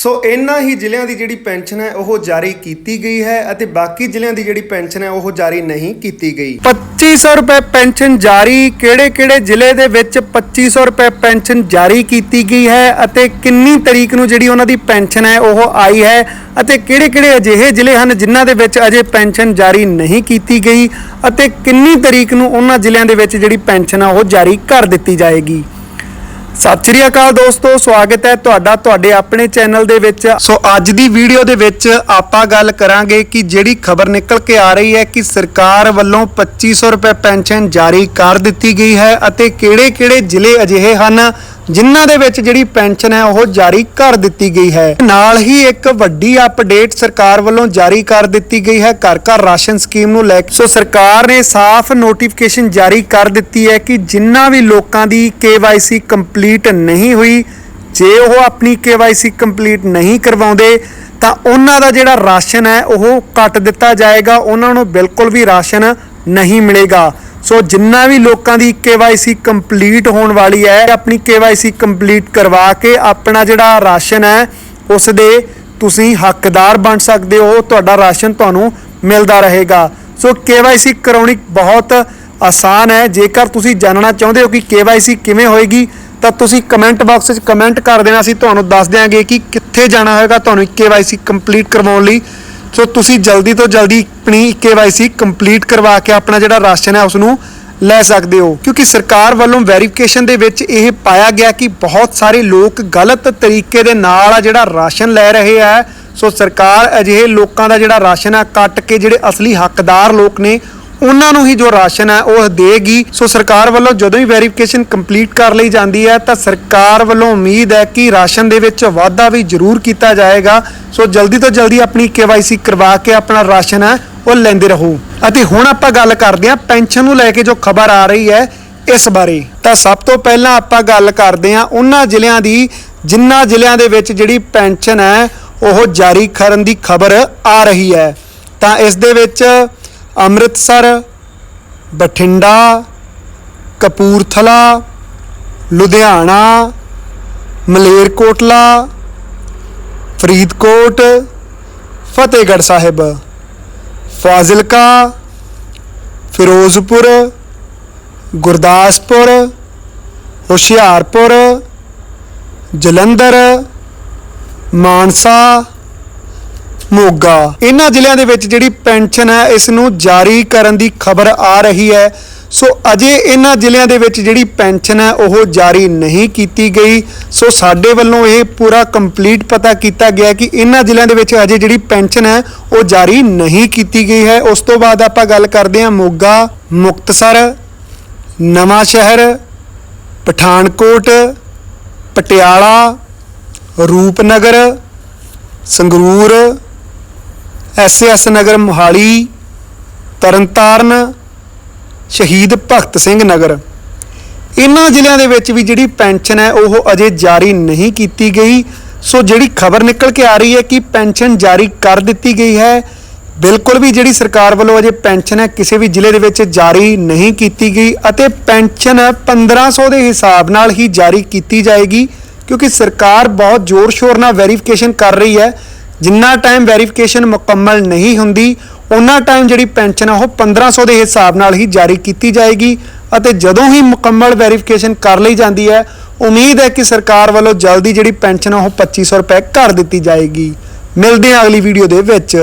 ਸੋ ਇਹਨਾਂ ਹੀ ਜ਼ਿਲ੍ਹਿਆਂ ਦੀ ਜਿਹੜੀ ਪੈਨਸ਼ਨ ਹੈ, ਉਹ ਜਾਰੀ ਕੀਤੀ ਗਈ ਹੈ ਅਤੇ ਬਾਕੀ ਜ਼ਿਲ੍ਹਿਆਂ ਦੀ ਜਿਹੜੀ ਪੈਨਸ਼ਨ ਹੈ, ਉਹ ਜਾਰੀ ਨਹੀਂ ਕੀਤੀ ਗਈ। 2500 ਰੁਪਏ ਪੈਨਸ਼ਨ ਜਾਰੀ, ਕਿਹੜੇ-ਕਿਹੜੇ ਜ਼ਿਲ੍ਹੇ ਦੇ ਵਿੱਚ 2500 ਰੁਪਏ ਪੈਨਸ਼ਨ ਜਾਰੀ ਕੀਤੀ ਗਈ ਹੈ ਅਤੇ ਕਿੰਨੀ ਤਰੀਕ ਨੂੰ ਜਿਹੜੀ ਉਹਨਾਂ ਦੀ ਪੈਨਸ਼ਨ ਹੈ, ਉਹ ਆਈ ਹੈ ਅਤੇ ਕਿਹੜੇ-ਕਿਹੜੇ ਅਜਿਹੇ ਜ਼ਿਲ੍ਹੇ ਹਨ ਜਿਨ੍ਹਾਂ ਦੇ ਵਿੱਚ ਅਜੇ ਪੈਨਸ਼ਨ ਜਾਰੀ ਨਹੀਂ ਕੀਤੀ ਗਈ ਅਤੇ ਕਿੰਨੀ ਤਰੀਕ ਨੂੰ ਉਹਨਾਂ ਜ਼ਿਲ੍ਹਿਆਂ ਦੇ ਵਿੱਚ ਜਿਹੜੀ ਪੈਨਸ਼ਨ ਆ, ਉਹ ਜਾਰੀ ਕਰ ਦਿੱਤੀ ਜਾਏਗੀ। ਸਤਿ ਸ੍ਰੀ ਅਕਾਲ ਦੋਸਤੋ, ਸਵਾਗਤ ਹੈ ਤੁਹਾਡਾ ਤੁਹਾਡੇ ਆਪਣੇ ਚੈਨਲ ਦੇ ਵਿੱਚ। ਸੋ ਅੱਜ ਦੀ ਵੀਡੀਓ ਦੇ ਵਿੱਚ ਆਪਾਂ ਗੱਲ ਕਰਾਂਗੇ ਕਿ ਜਿਹੜੀ ਖਬਰ ਨਿਕਲ ਕੇ ਆ ਰਹੀ ਹੈ ਕਿ ਸਰਕਾਰ ਵੱਲੋਂ 2500 ਰੁਪਏ ਪੈਨਸ਼ਨ ਜਾਰੀ ਕਰ ਦਿੱਤੀ ਗਈ ਹੈ ਅਤੇ ਕਿਹੜੇ-ਕਿਹੜੇ ਜ਼ਿਲ੍ਹੇ ਅਜਿਹੇ ਹਨ ਜਿਨ੍ਹਾਂ ਦੇ ਵਿੱਚ ਜਿਹੜੀ ਪੈਨਸ਼ਨ ਹੈ ਉਹ ਜਾਰੀ ਕਰ ਦਿੱਤੀ ਗਈ ਹੈ। ਨਾਲ ਹੀ ਇੱਕ ਵੱਡੀ ਅਪਡੇਟ ਸਰਕਾਰ ਵੱਲੋਂ ਜਾਰੀ ਕਰ ਦਿੱਤੀ ਗਈ ਹੈ ਘਰ ਘਰ ਰਾਸ਼ਨ ਸਕੀਮ ਨੂੰ ਲੈ ਕੇ। ਸੋ ਸਰਕਾਰ ਨੇ ਸਾਫ਼ ਨੋਟੀਫਿਕੇਸ਼ਨ ਜਾਰੀ ਕਰ ਦਿੱਤੀ ਹੈ ਕਿ ਜਿਨ੍ਹਾਂ ਵੀ ਲੋਕਾਂ ਦੀ KYC ਕੰਪਲੀਟ ਨਹੀਂ ਹੋਈ, ਜੇ ਉਹ ਆਪਣੀ KYC ਕੰਪਲੀਟ ਨਹੀਂ ਕਰਵਾਉਂਦੇ, ਤਾਂ ਉਹਨਾਂ ਦਾ ਜਿਹੜਾ ਰਾਸ਼ਨ ਹੈ, ਉਹ ਕੱਟ ਦਿੱਤਾ ਜਾਏਗਾ, ਉਹਨਾਂ ਨੂੰ ਬਿਲਕੁਲ ਵੀ ਰਾਸ਼ਨ ਨਹੀਂ ਮਿਲੇਗਾ। ਸੋ ਜਿੰਨਾ ਵੀ ਲੋਕਾਂ ਦੀ KYC ਕੰਪਲੀਟ ਹੋਣ ਵਾਲੀ ਹੈ ਆਪਣੀ KYC ਕੰਪਲੀਟ ਕਰਵਾ ਕੇ ਆਪਣਾ ਜਿਹੜਾ ਰਾਸ਼ਨ ਹੈ, ਉਸ ਦੇ ਤੁਸੀਂ ਹੱਕਦਾਰ ਬਣ ਸਕਦੇ ਹੋ, ਤੁਹਾਡਾ ਰਾਸ਼ਨ ਤੁਹਾਨੂੰ ਮਿਲਦਾ ਰਹੇਗਾ। ਸੋ KYC ਕਰਾਉਣੀ ਬਹੁਤ ਆਸਾਨ ਹੈ, ਜੇਕਰ ਤੁਸੀਂ ਜਾਣਨਾ ਚਾਹੁੰਦੇ ਹੋ ਕਿ KYC ਕਿਵੇਂ ਹੋਏਗੀ ਤਾਂ ਤੁਸੀਂ ਕਮੈਂਟ ਬਾਕਸ ਵਿੱਚ ਕਮੈਂਟ ਕਰ ਦੇਣਾ ਅਸੀਂ ਤੁਹਾਨੂੰ ਦੱਸ ਦਿਆਂਗੇ ਕਿ ਕਿੱਥੇ ਜਾਣਾ ਹੋਏਗਾ ਤੁਹਾਨੂੰ KYC ਕੰਪਲੀਟ ਕਰਵਾਉਣ ਲਈ। ਸੋ ਤੁਸੀਂ ਜਲਦੀ ਤੋਂ ਜਲਦੀ ਆਪਣੀ KYC ਕੰਪਲੀਟ ਕਰਵਾ ਕੇ ਆਪਣਾ ਜਿਹੜਾ ਰਾਸ਼ਨ ਹੈ ਉਸ ਨੂੰ ਲੈ ਸਕਦੇ ਹੋ। ਕਿਉਂਕਿ ਸਰਕਾਰ ਵੱਲੋਂ ਵੈਰੀਫਿਕੇਸ਼ਨ ਦੇ ਵਿੱਚ ਇਹ ਪਾਇਆ ਗਿਆ ਕਿ ਬਹੁਤ ਸਾਰੇ ਲੋਕ ਗਲਤ ਤਰੀਕੇ ਦੇ ਨਾਲ ਆ ਜਿਹੜਾ ਰਾਸ਼ਨ ਲੈ ਰਹੇ ਆ। ਸੋ ਸਰਕਾਰ ਅਜਿਹੇ ਲੋਕਾਂ ਦਾ ਜਿਹੜਾ ਰਾਸ਼ਨ ਹੈ ਕੱਟ ਕੇ ਜਿਹੜੇ ਅਸਲੀ ਹੱਕਦਾਰ ਲੋਕ ਨੇ ਉਹਨਾਂ ਨੂੰ ਹੀ ਜੋ ਰਾਸ਼ਨ ਹੈ ਉਹ ਦੇਗੀ। ਸੋ ਸਰਕਾਰ ਵੱਲੋਂ ਜਦੋਂ ਹੀ ਵੈਰੀਫਿਕੇਸ਼ਨ ਕੰਪਲੀਟ ਕਰ ਲਈ ਜਾਂਦੀ ਹੈ, ਤਾਂ ਸਰਕਾਰ ਵੱਲੋਂ ਉਮੀਦ ਹੈ ਕਿ ਰਾਸ਼ਨ ਦੇ ਵਿੱਚ ਵਾਧਾ ਵੀ ਜ਼ਰੂਰ ਕੀਤਾ ਜਾਏਗਾ। ਸੋ ਜਲਦੀ ਤੋਂ ਜਲਦੀ ਆਪਣੀ KYC ਕਰਵਾ ਕੇ ਆਪਣਾ ਰਾਸ਼ਨ ਹੈ, ਉਹ ਲੈਂਦੇ ਰਹੋ। ਅਤੇ ਹੁਣ ਆਪਾਂ ਗੱਲ ਕਰਦੇ ਹਾਂ ਪੈਨਸ਼ਨ ਨੂੰ ਲੈ ਕੇ ਜੋ ਖਬਰ ਆ ਰਹੀ ਹੈ ਇਸ ਬਾਰੇ। ਤਾਂ ਸਭ ਤੋਂ ਪਹਿਲਾਂ ਆਪਾਂ ਗੱਲ ਕਰਦੇ ਹਾਂ ਉਹਨਾਂ ਜ਼ਿਲ੍ਹਿਆਂ ਦੀ, ਜਿਨ੍ਹਾਂ ਜ਼ਿਲ੍ਹਿਆਂ ਦੇ ਵਿੱਚ ਜਿਹੜੀ ਪੈਨਸ਼ਨ ਹੈ, ਉਹ ਜਾਰੀ ਕਰਨ ਦੀ ਖਬਰ ਆ ਰਹੀ ਹੈ। ਤਾਂ ਇਸ ਦੇ ਵਿੱਚ ਅੰਮ੍ਰਿਤਸਰ ਬਠਿੰਡਾ ਕਪੂਰਥਲਾ ਲੁਧਿਆਣਾ ਮਲੇਰਕੋਟਲਾ ਫਰੀਦਕੋਟ ਫਤਿਹਗੜ੍ਹ ਸਾਹਿਬ ਫਾਜ਼ਿਲਕਾ ਫਿਰੋਜ਼ਪੁਰ ਗੁਰਦਾਸਪੁਰ ਹੁਸ਼ਿਆਰਪੁਰ ਜਲੰਧਰ ਮਾਨਸਾ ਮੋਗਾ। ਇਹਨਾਂ ਜ਼ਿਲ੍ਹਿਆਂ ਦੇ ਵਿੱਚ ਜਿਹੜੀ ਪੈਨਸ਼ਨ ਹੈ ਇਸ ਨੂੰ ਜਾਰੀ ਕਰਨ ਦੀ ਖਬਰ ਆ ਰਹੀ ਹੈ। ਸੋ ਅਜੇ ਇਹਨਾਂ ਜ਼ਿਲ੍ਹਿਆਂ ਦੇ ਵਿੱਚ ਜਿਹੜੀ ਪੈਨਸ਼ਨ ਹੈ, ਉਹ ਜਾਰੀ ਨਹੀਂ ਕੀਤੀ ਗਈ। ਸੋ ਸਾਡੇ ਵੱਲੋਂ ਇਹ ਪੂਰਾ ਕੰਪਲੀਟ ਪਤਾ ਕੀਤਾ ਗਿਆ ਕਿ ਇਹਨਾਂ ਜ਼ਿਲ੍ਹਿਆਂ ਦੇ ਵਿੱਚ ਅਜੇ ਜਿਹੜੀ ਪੈਨਸ਼ਨ ਹੈ, ਉਹ ਜਾਰੀ ਨਹੀਂ ਕੀਤੀ ਗਈ ਹੈ। ਉਸ ਤੋਂ ਬਾਅਦ ਆਪਾਂ ਗੱਲ ਕਰਦੇ ਹਾਂ ਮੋਗਾ, ਮੁਕਤਸਰ, ਨਵਾਂ ਸ਼ਹਿਰ, ਪਠਾਨਕੋਟ, ਪਟਿਆਲਾ, ਰੂਪਨਗਰ, ਸੰਗਰੂਰ ਐਸਐਸ ਨਗਰ ਮੋਹਾਲੀ, ਤਰਨਤਾਰਨ, ਸ਼ਹੀਦ ਭਗਤ ਸਿੰਘ ਨਗਰ। ਇਹਨਾਂ ਜ਼ਿਲ੍ਹਿਆਂ ਦੇ ਵਿੱਚ ਵੀ ਜਿਹੜੀ ਪੈਨਸ਼ਨ ਹੈ, ਉਹ ਅਜੇ ਜਾਰੀ ਨਹੀਂ ਕੀਤੀ ਗਈ। ਸੋ ਜਿਹੜੀ ਖਬਰ ਨਿਕਲ ਕੇ ਆ ਰਹੀ ਹੈ ਕਿ ਪੈਨਸ਼ਨ ਜਾਰੀ ਕਰ ਦਿੱਤੀ ਗਈ ਹੈ, ਬਿਲਕੁਲ ਵੀ ਜਿਹੜੀ ਸਰਕਾਰ ਵੱਲੋਂ ਅਜੇ ਪੈਨਸ਼ਨ ਹੈ, ਕਿਸੇ ਵੀ ਜ਼ਿਲ੍ਹੇ ਦੇ ਵਿੱਚ ਜਾਰੀ ਨਹੀਂ ਕੀਤੀ ਗਈ ਅਤੇ ਪੈਨਸ਼ਨ 1500 ਦੇ ਹਿਸਾਬ ਨਾਲ ਹੀ ਜਾਰੀ ਕੀਤੀ ਜਾਏਗੀ, ਕਿਉਂਕਿ ਸਰਕਾਰ ਬਹੁਤ ਜ਼ੋਰ ਸ਼ੋਰ ਨਾਲ ਵੈਰੀਫਿਕੇਸ਼ਨ ਕਰ ਰਹੀ ਹੈ ਜਿੰਨਾ ਟਾਈਮ ਵੈਰੀਫਿਕੇਸ਼ਨ ਮੁਕੰਮਲ ਨਹੀਂ ਹੁੰਦੀ ਉਹਨਾਂ ਟਾਈਮ ਜਿਹੜੀ ਪੈਨਸ਼ਨ ਆ, ਉਹ 1500 ਦੇ ਹਿਸਾਬ ਨਾਲ ਹੀ ਜਾਰੀ ਕੀਤੀ ਜਾਏਗੀ ਅਤੇ ਜਦੋਂ ਹੀ ਮੁਕੰਮਲ ਵੈਰੀਫਿਕੇਸ਼ਨ ਕਰ ਲਈ ਜਾਂਦੀ ਹੈ, ਉਮੀਦ ਹੈ ਕਿ ਸਰਕਾਰ ਵੱਲੋਂ ਜਲਦੀ ਜਿਹੜੀ ਪੈਨਸ਼ਨ ਆ, ਉਹ 2500 ਰੁਪਏ ਕਰ ਦਿੱਤੀ ਜਾਏਗੀ। ਮਿਲਦੇ ਹਾਂ ਅਗਲੀ ਵੀਡੀਓ ਦੇ ਵਿੱਚ।